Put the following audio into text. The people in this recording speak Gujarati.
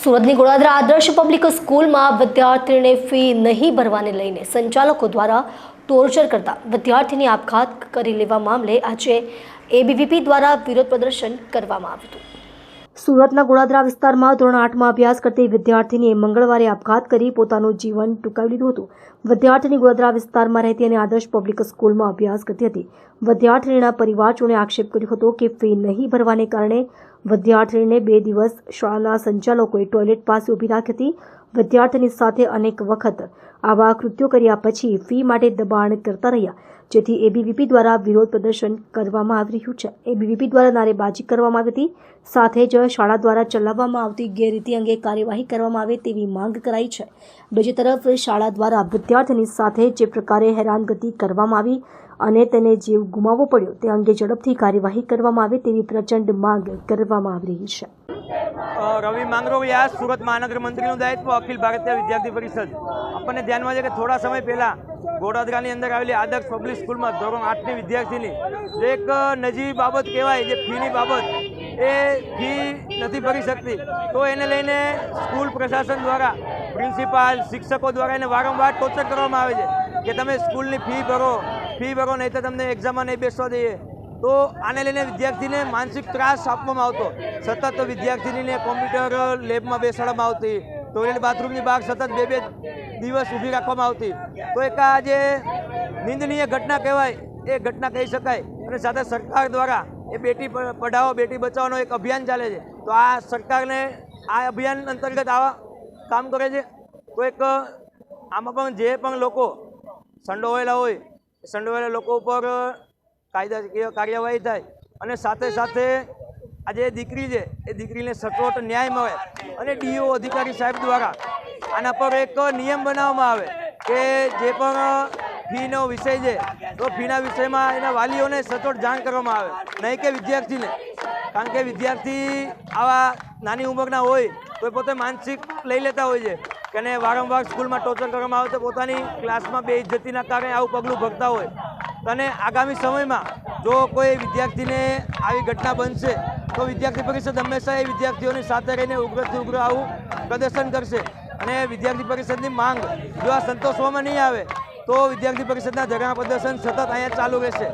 સુરતની ગોળાદરા આદર્શ પબ્લિક સ્કૂલમાં વિદ્યાર્થીને ફી નહીં ભરવાને લઈને સંચાલકો દ્વારા ટોર્ચર કરતા વિદ્યાર્થીની આપઘાત કરી લેવા મામલે આજે એબીવીપી દ્વારા વિરોધ પ્રદર્શન કરવામાં આવ્યું હતું. સુરતના ગોળાદરા વિસ્તારમાં ધોરણ આઠમાં અભ્યાસ કરતી વિદ્યાર્થીનીએ મંગળવારે આપઘાત કરી પોતાનું જીવન ટૂંકાવી લીધું હતું. વિદ્યાર્થીની ગોળાદરા વિસ્તારમાં રહેતી અને આદર્શ પબ્લિક સ્કૂલમાં અભ્યાસ કરતી હતી. વિદ્યાર્થીનીના પરિવારજોને આક્ષેપ કર્યો હતો કે ફી નહીં ભરવાને કારણે વિદ્યાર્થીનીને બે દિવસ શાળાના સંચાલકોએ ટોયલેટ પાસે ઊભી રાખી હતી વિદ્યાર્થીની સાથે અનેક વખત આવા કૃત્યો કર્યા પછી ફી માટે દબાણ કરતા રહ્યા. જેથી એબીવીપી દ્વારા વિરોધ પ્રદર્શન કરવામાં આવી રહ્યું છે. એબીવીપી દ્વારા નારેબાજી કરવામાં આવી હતી. સાથે જ શાળા દ્વારા ચલાવવામાં આવતી ગેરરીતિ અંગે કાર્યવાહી કરવામાં આવે તેવી માંગ કરાઈ છે. બીજી તરફ, શાળા દ્વારા વિદ્યાર્થીની સાથે જે પ્રકારે હેરાનગતિ કરવામાં આવી અને તેને જીવ ગુમાવવો પડ્યો, તે અંગે ઝડપથી કાર્યવાહી કરવામાં આવે તેવી પ્રચંડ માંગ કરવામાં આવી રહી છે. રવિ માંગરોળિયા સુરત મહાનગર મંત્રીનું દાયિત્વ અખિલ ભારતીય વિદ્યાર્થી પરિષદ. આપણને ધ્યાનમાં છે કે થોડા સમય પહેલાં ગોડાદરાની અંદર આવેલી આદર્શ પબ્લિક સ્કૂલમાં ધોરણ આઠની વિદ્યાર્થીની એક નજીવી બાબત કહેવાય, જે ફીની બાબત, એ ફી નથી ભરી શકતી. તો એને લઈને સ્કૂલ પ્રશાસન દ્વારા, પ્રિન્સિપાલ, શિક્ષકો દ્વારા એને વારંવાર ટોર્ચર કરવામાં આવે છે કે તમે સ્કૂલની ફી ભરો ફી ભરો, નહીં તો તમને એક્ઝામમાં નહીં બેસવા દઈએ. તો આને લઈને વિદ્યાર્થીને માનસિક ત્રાસ આપવામાં આવતો. સતત વિદ્યાર્થીનીને કોમ્પ્યુટર લેબમાં બેસાડવામાં આવતી. ટોયલેટ બાથરૂમની બહાર સતત બે બે દિવસ ઊભી રાખવામાં આવતી. તો એક આ જે નિંદનીય ઘટના કહેવાય, એ ઘટના કહી શકાય. અને સાથે સરકાર દ્વારા એ બેટી પઢાવો બેટી બચાવવાનો એક અભિયાન ચાલે છે. તો આ સરકારને આ અભિયાન અંતર્ગત આવા કામ કરે છે. તો એક, આમાં પણ જે પણ લોકો સંડોવાયેલા હોય સંડોવાયેલા લોકો ઉપર કાયદાકીય કાર્યવાહી થાય. અને સાથે સાથે આ જે દીકરી છે, એ દીકરીને સચોટ ન્યાય મળે. અને ડીઓ અધિકારી સાહેબ દ્વારા આના પર એક નિયમ બનાવવામાં આવે કે જે પણ ફીનો વિષય છે, તો ફીના વિષયમાં એના વાલીઓને સચોટ જાણ કરવામાં આવે. નહીં કે વિદ્યાર્થીને. કારણ કે વિદ્યાર્થી આવા નાની ઉંમરના હોય, તો પોતે માનસિક લઈ લેતા હોય છે. એને વારંવાર સ્કૂલમાં ટોર્ચર કરવામાં આવે તો પોતાની ક્લાસમાં બે ઇજ્જતીના કારણે આવું પગલું ભરતા હોય. અને આગામી સમયમાં જો કોઈ વિદ્યાર્થીને આવી ઘટના બનશે, તો વિદ્યાર્થી પરિષદ હંમેશા એ વિદ્યાર્થીઓની સાથે રહીને ઉગ્રથી ઉગ્ર આવું પ્રદર્શન કરશે. અને વિદ્યાર્થી પરિષદની માંગ જો આ સંતોષવામાં નહીં આવે, તો વિદ્યાર્થી પરિષદના ધરણા પ્રદર્શન સતત અહીંયા ચાલુ રહેશે.